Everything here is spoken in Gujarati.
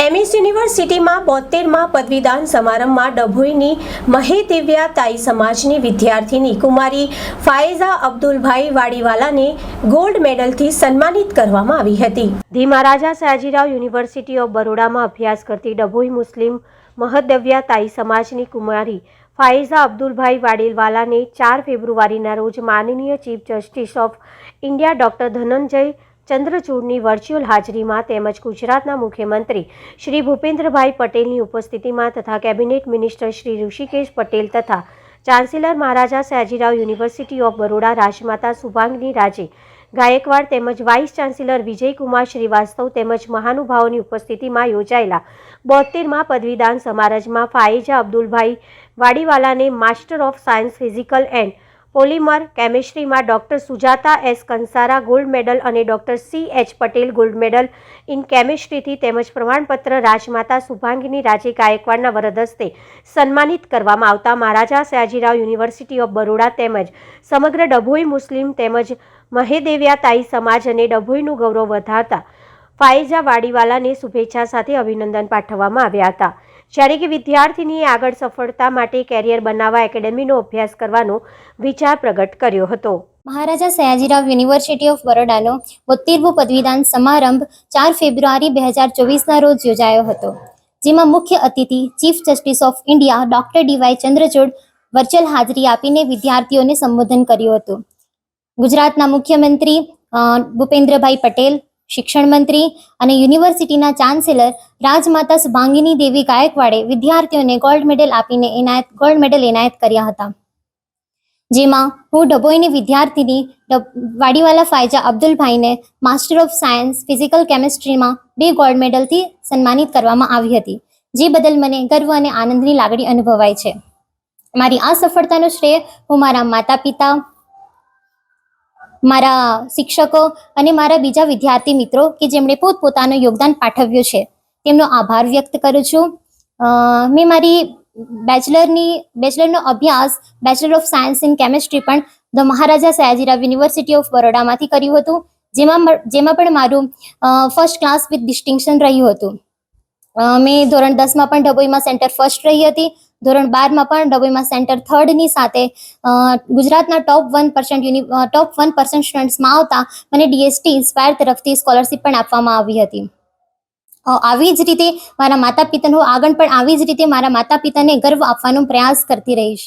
એમએસ યુનિવર્સિટીમાં બોતેરમાં પદવીદાન સમારંભમાં ડભોઈની મહેદિવ્યા તાઈ સમાજની વિદ્યાર્થીની કુમારી ફાયઝા અબ્દુલભાઈ વાડીવાલાને ગોલ્ડ મેડલથી સન્માનિત કરવામાં આવી હતી. The Maharaja Sayajirao university of બરોડામાં અભ્યાસ કરતી ડભોઈ મુસ્લિમ મહદવ્યા તાઈ સમાજની કુમારી ફાઇઝા અબ્દુલભાઈ વાડીવાલાને ચાર ફેબ્રુઆરીના રોજ માનનીય chief justice of India doctor Dhananjaya ચંદ્રચૂડની virtual હાજરીમાં તેમજ ગુજરાતના મુખ્યમંત્રી શ્રી ભૂપેન્દ્રભાઈ પટેલની ઉપસ્થિતિમાં તથા કેબિનેટ મિનિસ્ટર શ્રી ઋષિકેશ પટેલ તથા chancellor Maharaja Sayajirao university of Baroda Rajmata Shubhangini Raje Gaekwad તેમજ વાઇસ ચાન્સેલર વિજયકુમાર શ્રીવાસ્તવ તેમજ મહાનુભાવોની ઉપસ્થિતિમાં યોજાયેલા બોતેરમાં પદવીદાન સમારંભમાં ફાઇજા અબ્દુલભાઈ વાડીવાલાને master of science physical and polymer કેમિસ્ટ્રીમાં doctor Sujata S Kansara gold medal અને doctor C H Patel gold medal. In કેમિસ્ટ્રીથી તેમજ પ્રમાણપત્ર રાજમાતા શુભાંગીની રાજે ગાયકવાડના વરદ હસ્તે સન્માનિત કરવામાં આવતા મહારાજા સયાજીરાવ યુનિવર્સિટી ઓફ બરોડા તેમજ સમગ્ર ડભોઈ મુસ્લિમ તેમજ મહેદેવ્યા તાઈ સમાજ અને ડભોઈનું ગૌરવ વધારતા ફાઇઝા વાડીવાલાને શુભેચ્છા સાથે અભિનંદન પાઠવવામાં આવ્યા હતા. જ્યારે કે વિદ્યાર્થીનીએ આગળ સફળતા માટે કેરિયર બનાવવા એકેડેમીનો અભ્યાસ કરવાનો વિચાર પ્રગટ કર્યો હતો. મહારાજા સયાજીરાવ યુનિવર્સિટી ઓફ બરોડાનો બોતેરમો પદવીદાન સમારંભ ચાર ફેબ્રુઆરી બે હજાર ચોવીસના રોજ યોજાયો હતો, જેમાં મુખ્ય અતિથિ chief justice of India doctor DY Chandrachud virtual હાજરી આપીને વિદ્યાર્થીઓને સંબોધન કર્યું હતું. ગુજરાતના મુખ્યમંત્રી ભૂપેન્દ્રભાઈ પટેલ શિક્ષણ મંત્રી અને યુનિવર્સિટીના ચાન્સેલર રાજમાતા સુભાંગીની દેવી ગાયકવાડે વિદ્યાર્થીઓને ગોલ્ડ મેડલ આપીને એનાયત ગોલ્ડ મેડલ એનાયત કર્યા હતા. જેમાં હું ડભોઈની વિદ્યાર્થીની વાડીવાલા ફાયજા અબ્દુલભાઈને માસ્ટર ઓફ સાયન્સ ફિઝિકલ કેમિસ્ટ્રીમાં બે ગોલ્ડ મેડલથી સન્માનિત કરવામાં આવી હતી, જે બદલ મને ગર્વ અને આનંદની લાગણી અનુભવાય છે. મારી આ સફળતાનો શ્રેય હું મારા માતા પિતા મારા શિક્ષકો અને મારા બીજા વિદ્યાર્થી મિત્રો કે જેમણે પોતપોતાનું યોગદાન પાઠવ્યું છે. તેમનો આભાર વ્યક્ત કરું છું. મેં મારી બેચલરની, બેચલરનો અભ્યાસ bachelor of science in chemistry પણ the Maharaja Sayajirao university of બરોડામાંથી કર્યું હતું, જેમાં જેમાં પણ મારું ફર્સ્ટ ક્લાસ વિથ ડિસ્ટિંક્શન રહ્યું હતું. મેં ધોરણ દસમાં પણ ડભોઈમાં સેન્ટર ફર્સ્ટ રહી હતી. ધોરણ બારમાં પણ ડભોઈમાં સેન્ટર થર્ડની સાથે ગુજરાતના top one percent top one percent સ્ટુડન્ટ્સમાં આવતા મને ડીએસટી ઇન્સ્પાયર તરફથી સ્કોલરશિપ પણ આપવામાં આવી હતી. આવી જ રીતે મારા માતા પિતાનું આગળ પણ આવી જ રીતે મારા માતા પિતાને ગર્વ આપવાનો પ્રયાસ કરતી રહીશ.